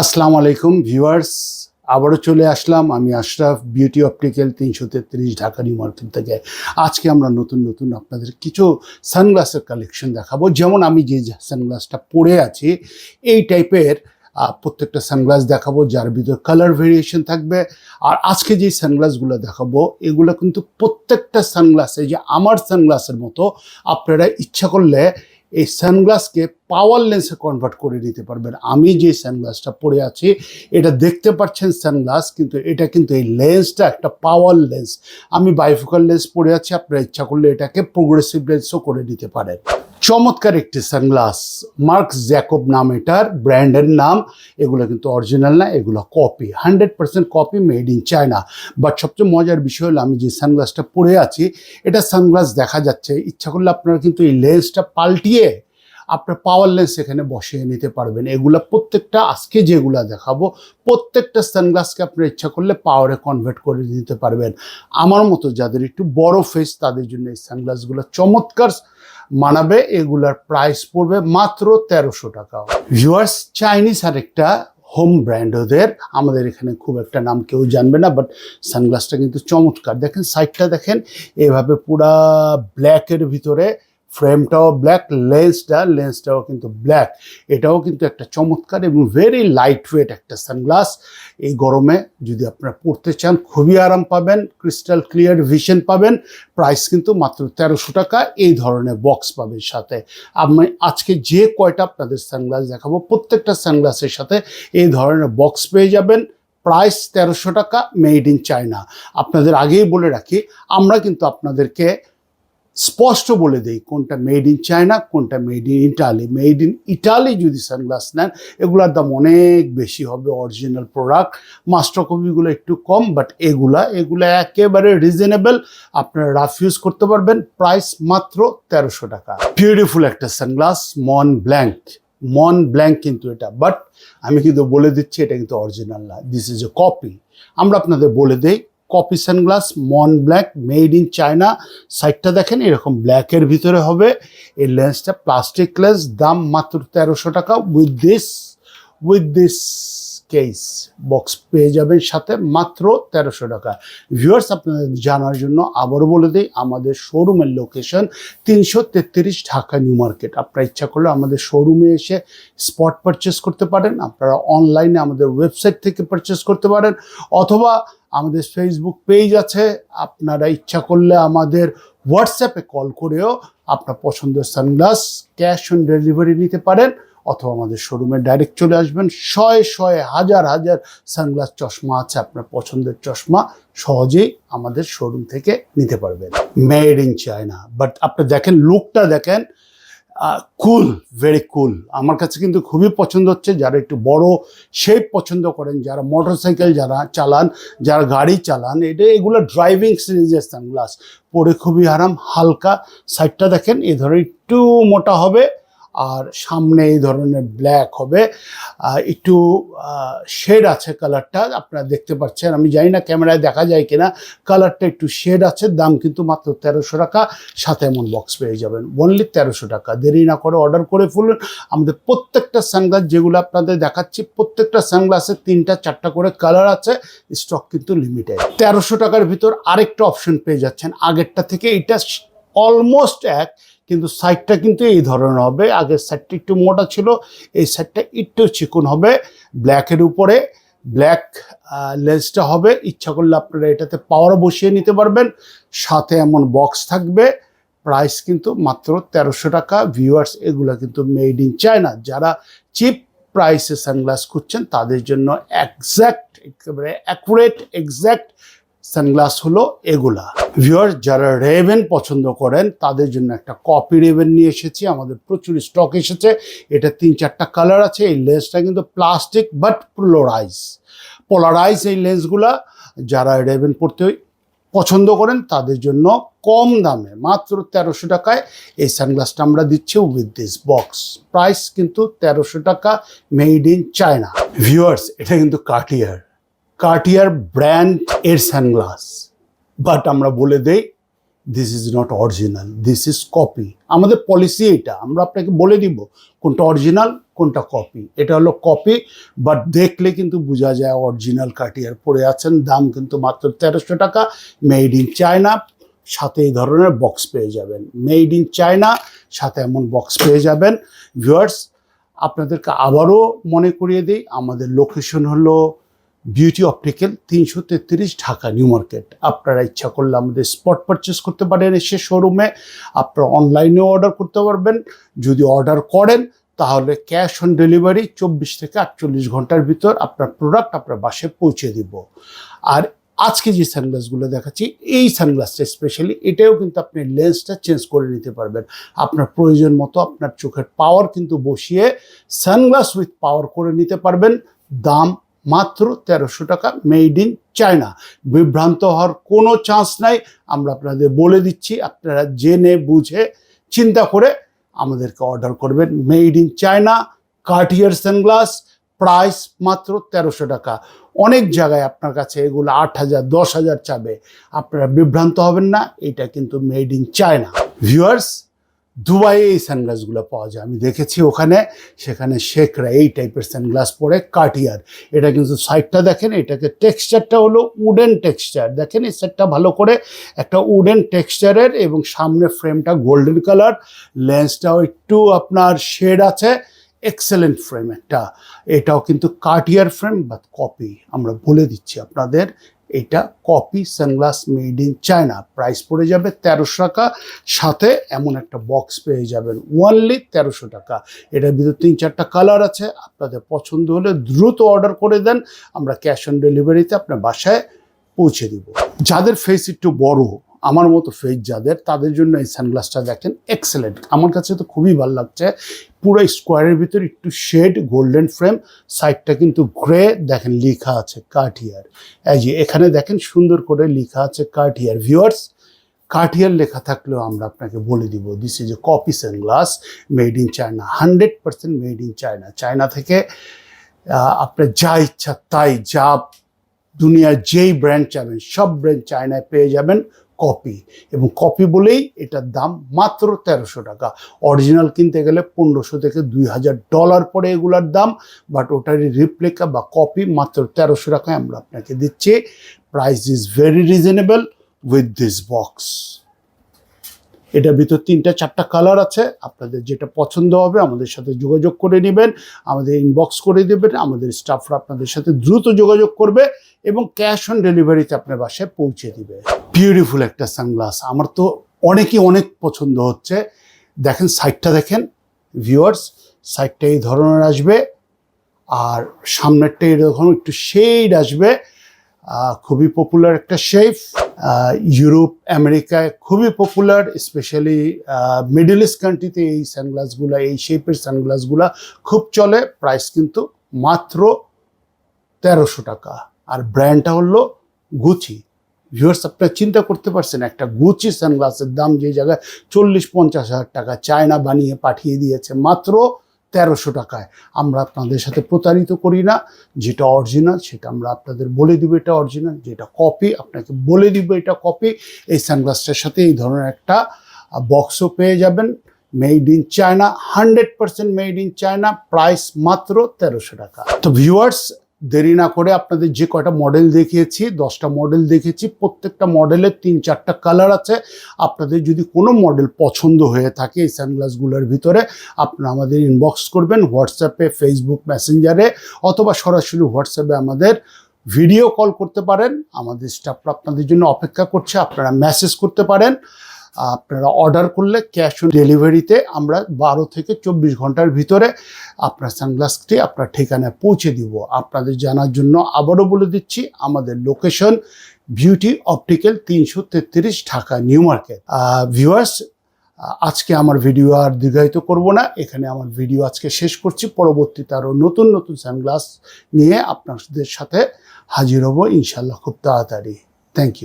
আসসালামু আলাইকুম, ভিউয়ার্স। আবারও চলে আসলাম আমি আশরাফ, বিউটি অপটিক্যাল তিনশো তেত্রিশ ঢাকা, নিউ মার্কেট থেকে। আজকে আমরা নতুন নতুন আপনাদের কিছু সানগ্লাসের কালেকশন দেখাবো। যেমন আমি যে সানগ্লাসটা পরে আছি, এই টাইপের প্রত্যেকটা সানগ্লাস দেখাবো, যার ভিতর কালার ভেরিয়েশন থাকবে। আর আজকে যে সানগ্লাসগুলো দেখাবো, এগুলো কিন্তু প্রত্যেকটা সানগ্লাসে, যে আমার সানগ্লাসের মতো আপনারা ইচ্ছা করলে এই সানগ্লাসকে পাওয়ার লেন্সে কনভার্ট করে নিতে পারবেন। আমি যে সানগ্লাসটা পরে আছি, এটা দেখতে পাচ্ছেন সানগ্লাস কিন্তু এটা কিন্তু এই লেন্সটা একটা পাওয়ার লেন্স আমি বাইফোকাল লেন্স পরে আছি, আপনারা ইচ্ছা করলে এটাকে প্রোগ্রেসিভ লেন্সও করে নিতে পারেন। চমৎকার একটি সানগ্লাস মার্ক জ্যাকব নাম এটার, ব্র্যান্ডের নাম। এগুলো কিন্তু অরিজিনাল না, এগুলো copy hundred percent copy made in China but সবচেয়ে মজার বিষয় হলো, আমি যে সানগ্লাসটা পরে আছি, এটা সানগ্লাস দেখা যাচ্ছে, ইচ্ছা করলে আপনারা কিন্তু এই লেন্সটা পাল্টিয়ে আপনার পাওয়ার লেন্স এখানে বসিয়ে নিতে পারবেন। এগুলো প্রত্যেকটা, আজকে যেগুলা দেখাবো, প্রত্যেকটা সানগ্লাসকে আপনার ইচ্ছা করলে পাওয়ারে কনভার্ট করে দিতে পারবেন। আমার মতো যাদের একটু বড় ফেস তাদের জন্য এই সানগ্লাসগুলো চমৎকার। মানাবে, এগুলার প্রাইস পড়বে মাত্র তেরোশো টাকা। ভিউয়ার্স চাইনিজ আর একটা হোম ব্র্যান্ড ওদের। আমাদের এখানে খুব একটা নাম কেউ জানবে না বাট সানগ্লাসটা কিন্তু চমৎকার। দেখেন সাইডটা দেখেন, এভাবে পুরা ব্ল্যাকের ভিতরে ফ্রেমটাও ব্ল্যাক লেন্সটা লেন্সটাও কিন্তু ব্ল্যাক এটাও কিন্তু একটা চমৎকার এবং ভেরি লাইট ওয়েট একটা সানগ্লাস এই গরমে যদি আপনারা পড়তে চান, খুবই আরাম পাবেন ক্রিস্টাল ক্লিয়ার ভিশন পাবেন। প্রাইস কিন্তু মাত্র তেরোশো টাকা, এই ধরনের বক্স পাবেন সাথে। আমি আজকে যে কয়টা আপনাদের সানগ্লাস দেখাবো, প্রত্যেকটা সানগ্লাসের সাথে এই ধরনের বক্স পেয়ে যাবেন। প্রাইস তেরোশো টাকা মেড ইন চায়না আপনাদের আগেই বলে রাখি, আমরা কিন্তু আপনাদেরকে স্পষ্ট বলে দেই কোনটা মেড ইন চায়না কোনটা made in Italy made in Italy যদি সানগ্লাস নেন, এগুলার দাম অনেক বেশি হবে অরিজিনাল প্রোডাক্ট মাস্টার কপিগুলো একটু কম বাট এগুলা এগুলা একেবারে রিজনেবল আপনারা রাফ ইউজ করতে পারবেন প্রাইস মাত্র তেরোশো টাকা। বিউটিফুল একটা সানগ্লাস মন ব্ল্যাঙ্ক মন ব্ল্যাঙ্ক কিন্তু এটা। বাট আমি কিন্তু বলে দিচ্ছি, এটা কিন্তু অরিজিনাল না। দিস ইজ এ কপি আমরা আপনাদের বলে দেই কপি সানগ্লাস মন ব্ল্যাক, মেড ইন চায়না। সাইডটা দেখেন, এরকম ব্ল্যাকের ভিতরে হবে। এই লেন্সটা প্লাস্টিক লেন্স, দাম মাত্র তেরোশো টাকা। With this with this case box পেয়ে যাবেন সাথে মাত্র তেরোশো টাকা। ভিউয়ার্স আপনাদের জানার জন্য আবারও বলে দিই, আমাদের শোরুমের লোকেশন তিনশো তেত্রিশ ঢাকা নিউ মার্কেট। আপনারা ইচ্ছা করলে আমাদের শোরুমে এসে স্পট পারচেস করতে পারেন। আপনারা অনলাইনে আমাদের ওয়েবসাইট থেকে পারচেস করতে পারেন। অথবা আমাদের ফেসবুক পেজ আছে। আপনারা ইচ্ছা করলে আমাদের হোয়াটসঅ্যাপে কল করেও আপনার পছন্দের সানগ্লাস ক্যাশ অন ডেলিভারি নিতে পারেন অথবা আমাদের শোরুমে ডাইরেক্ট চলে আসবেন। শয়ে শয়ে হাজার হাজার সানগ্লাস চশমা আছে, আপনার পছন্দের চশমা সহজেই আমাদের শোরুম থেকে নিতে পারবেন। মেড ইন চায়না বাট আপনি দেখেন লুকটা দেখেন কুল ভেরি কুল আমার কাছে কিন্তু খুবই পছন্দ হচ্ছে যারা একটু বড় শেপ পছন্দ করেন, যারা মোটরসাইকেল যারা চালান, যারা গাড়ি চালান, এটা এগুলো ড্রাইভিং সিরিজের সানগ্লাস পরে খুবই আরাম, হালকা। সাইডটা দেখেন, এ ধরনের একটু মোটা হবে। আর সামনে এই ধরনের ব্ল্যাক হবে। একটু শেড আছে কালারটা আপনারা দেখতে পাচ্ছেন। আমি জানি না ক্যামেরায় দেখা যায় কিনা কালারটা একটু শেড আছে, দাম কিন্তু মাত্র তেরোশো টাকা। সাথে এমন বক্স পেয়ে যাবেন। অনলি তেরোশো টাকা। দেরি না করে অর্ডার করে ফেলুন। আমাদের প্রত্যেকটা সানগ্লাস যেগুলো আপনাদের দেখাচ্ছি, প্রত্যেকটা সানগ্লাসের তিনটা, চারটা করে কালার আছে। স্টক কিন্তু লিমিটেড তেরোশো টাকার ভিতর আরেকটা অপশন পেয়ে যাচ্ছেন। আগেরটা থেকে এটা অলমোস্ট এক। কিন্তু সাইডটা কিন্তু এই ধরনের হবে। আগের সাইডটা একটু মোটা ছিল, এই সাইডটা একটু চিকন হবে। ব্ল্যাকের উপরে ব্ল্যাক লেন্সটা হবে। ইচ্ছা করলে আপনারা এটাতে পাওয়ার বসিয়ে নিতে পারবেন। সাথে এমন বক্স থাকবে। প্রাইস কিন্তু মাত্র তেরোশো টাকা। ভিউয়ার্স এগুলো কিন্তু মেড ইন চায়না যারা চিপ প্রাইসে সানগ্লাস খুঁজছেন, তাদের জন্য একজ্যাক্ট একেবারে অ্যাকুরেট এক্স্যাক্ট সানগ্লাস হলো এগুলা। ভিউয়ার যারা রেভেন পছন্দ করেন, তাদের জন্য একটা কপি রেভেন নিয়ে এসেছি। আমাদের প্রচুর স্টক এসেছে। এটা তিন চারটা কালার আছে। এই লেন্সটা কিন্তু প্লাস্টিক বাট পোলারাইজ পোলারাইজ এই লেন্সগুলা যারা রেভেন পড়তে পছন্দ করেন, তাদের জন্য কম দামে, মাত্র তেরোশো টাকায় এই সানগ্লাসটা আমরা দিচ্ছি উইথ দিস বক্স প্রাইস কিন্তু তেরোশো টাকা মেড ইন চায়না ভিউয়ার্স এটা কিন্তু কাটিয়ার কার্টিয়ার ব্র্যান্ড এর সানগ্লাস বাট আমরা বলে দেই this is not original this is copy আমাদের পলিসি এটা আমরা আপনাকে বলে দিব কোনটা অরিজিনাল কোনটা কপি এটা হলো কপি বাট দেখলে কিন্তু বোঝা যায় অরিজিনাল কাটিয়ার পরে আছেন, দাম কিন্তু মাত্র তেরোশো টাকা মেড ইন চায়না সাথে এই ধরনের বক্স পেয়ে যাবেন। মেড ইন চায়না সাথে এমন বক্স পেয়ে যাবেন। ভিউয়ার্স আপনাদেরকে আবারও মনে করিয়ে দিই, আমাদের লোকেশন হলো বিউটি অপটিক্যাল তিনশো তেত্রিশ ঢাকা নিউ মার্কেট আপনারা ইচ্ছা করলে আমাদের স্পট পারচেস করতে পারেন এসে শোরুমে আপনারা অনলাইনেও অর্ডার করতে পারবেন। যদি অর্ডার করেন, তাহলে ক্যাশ অন ডেলিভারি চব্বিশ থেকে আটচল্লিশ ঘণ্টার ভিতর আপনার প্রোডাক্ট আপনার বাসায় পৌঁছে দিব। আর আজকে যে সানগ্লাসগুলো দেখাচ্ছি, এই সানগ্লাসটা স্পেশালি এটাও কিন্তু আপনি লেন্সটা চেঞ্জ করে নিতে পারবেন। আপনার প্রয়োজন মতো আপনার চোখের পাওয়ার কিন্তু বসিয়ে সানগ্লাস উইথ পাওয়ার করে নিতে পারবেন। দাম মাত্র তেরোশো টাকা মেড ইন চায়না বিভ্রান্ত হওয়ার কোনো চান্স নাই। আমরা আপনাদের বলে দিচ্ছি, আপনারা জেনে বুঝে চিন্তা করে আমাদেরকে অর্ডার করবেন made in China Cartier sunglass price মাত্র তেরোশো টাকা। অনেক জায়গায় আপনার কাছে এগুলো আট হাজার, দশ হাজার চাবে। আপনারা বিভ্রান্ত হবেন না, এটা কিন্তু মেড ইন চায়না ভিউয়ার্স দুবাইয়ে এই সানগ্লাসগুলো পাওয়া যায়। আমি দেখেছি ওখানে, সেখানে শেখরা এই টাইপের সানগ্লাস পরে কাটিয়ার। এটা কিন্তু সাইডটা দেখেন, এটাকে টেক্সচারটা হলো উডেন টেক্সচার দেখেন, এই সেটটা ভালো করে একটা উডেন টেক্সচারের এবং সামনে ফ্রেমটা গোল্ডেন কালার লেন্সটাও একটু আপনার শেড আছে এক্সেলেন্ট ফ্রেম একটা এটাও কিন্তু কাটিয়ার ফ্রেম বা কপি আমরা বলে দিচ্ছি আপনাদের এটা copy sunglass made in China. Price পড়ে যাবে তেরোশো টাকা, সাথে এমন একটা বক্স পেয়ে যাবেন ওয়ানলি তেরোশো টাকা। এটার ভিতরে তিন চারটা কালার আছে, আপনাদের পছন্দ হলে দ্রুত অর্ডার করে দেন, আমরা ক্যাশ অন ডেলিভারিতে আপনার বাসায় পৌঁছে দিব। যাদের ফেস একটু বড় আমার মতো ফেস যাদের, তাদের জন্য এই সানগ্লাসটা দেখেন এক্সেলেন্ট আমার কাছে তো খুবই ভালো লাগছে। পুরো স্কোয়ারের ভিতর একটু শেড গোল্ডেন ফ্রেম সাইডটা কিন্তু গ্রে দেখেন লেখা আছে কাঠিয়ার এই যে এখানে দেখেন সুন্দর করে লেখা আছে কাঠিয়ার ভিউয়ার্স কাঠিয়ার লেখা থাকলেও আমরা আপনাকে বলে দিব this is a copy sunglass made in China hundred percent made in China China থেকে আপনার যা ইচ্ছা তাই, যা দুনিয়ার যেই ব্র্যান্ড চাবেন, সব ব্র্যান্ড চায়নায় পেয়ে যাবেন। কপি এবং কপি বলেই এটার দাম মাত্র তেরোশো টাকা। অরিজিনাল কিনতে গেলে পনেরোশো থেকে দুই হাজার ডলার পরে এগুলার দাম। বাট ওটারই রিপ্লিকা বা কপি মাত্র তেরোশো টাকায় আমরা আপনাকে দিচ্ছি। Price is very reasonable with this box এটার ভিতর তিনটা চারটা কালার আছে। আপনাদের যেটা পছন্দ হবে আমাদের সাথে যোগাযোগ করে নেবেন। আমাদের ইনবক্স করে দেবেন। আমাদের স্টাফরা আপনাদের সাথে দ্রুত যোগাযোগ করবে এবং ক্যাশ অন ডেলিভারিতে আপনার বাসায় পৌঁছে দিবে। বিউটিফুল একটা সানগ্লাস আমার তো অনেকই অনেক পছন্দ হচ্ছে। দেখেন সাইডটা দেখেন ভিউয়ার্স সাইডটা এই ধরনের আসবে। আর সামনেরটা এরকম একটু শেড আসবে। খুবই পপুলার একটা শেফ ইউরোপ, আমেরিকায় খুবই পপুলার স্পেশালি মিডল ইস্ট কান্ট্রিতে এই সানগ্লাসগুলো এই শেপের সানগ্লাসগুলো খুব চলে। প্রাইস কিন্তু মাত্র তেরোশো টাকা। আর ব্র্যান্ডটা হলো গুচি ভিউয়ার্স আপনারা চিন্তা করতে পারছেন, একটা গুচি সানগ্লাসের দাম যে জায়গায় চল্লিশ পঞ্চাশ হাজার টাকা চায়না বানিয়ে পাঠিয়ে দিয়েছে, মাত্র তেরোশো টাকায়। আমরা আপনাদের সাথে প্রতারিত করি না, যেটা অরিজিনাল সেটা আমরা আপনাদের বলে দিব এটা অরিজিনাল যেটা কপি আপনাকে বলে দিব এটা কপি এই সানগ্লাসটার সাথে এই ধরনের একটা বক্সও পেয়ে যাবেন। Made in China hundred percent made in China price মাত্র তেরোশো টাকা। তো ভিউয়ার্স দেরি না করে আপনাদের যে কয়টা মডেল দেখিয়েছি, দশটা মডেল দেখেছি প্রত্যেকটা মডেলের তিন চারটা কালার আছে। আপনাদের যদি কোনো মডেল পছন্দ হয়ে থাকে এই সানগ্লাসগুলোর ভিতরে, আপনারা আমাদের ইনবক্স করবেন হোয়াটসঅ্যাপে ফেসবুক মেসেঞ্জারে অথবা সরাসরি হোয়াটসঅ্যাপে আমাদের ভিডিও কল করতে পারেন। আমাদের স্টাফরা আপনাদের জন্য অপেক্ষা করছে, আপনারা মেসেজ করতে পারেন। আপনারা অর্ডার করলে ক্যাশ অন ডেলিভারিতে আমরা বারো থেকে চব্বিশ ঘণ্টার ভিতরে আপনার সানগ্লাসটি আপনার ঠিকানায় পৌঁছে দিব। আপনাদের জানার জন্য আবারও বলে দিচ্ছি, আমাদের লোকেশন বিউটি অপটিক্যাল তিনশো তেত্রিশ ঢাকা নিউ মার্কেট ভিউয়ার্স আজকে আমার ভিডিও আর দীর্ঘায়িত করব না। এখানে আমার ভিডিও আজকে শেষ করছি। পরবর্তীতে আরও নতুন নতুন সানগ্লাস নিয়ে আপনাদের সাথে হাজির হব ইনশাল্লাহ খুব তাড়াতাড়ি। Thank you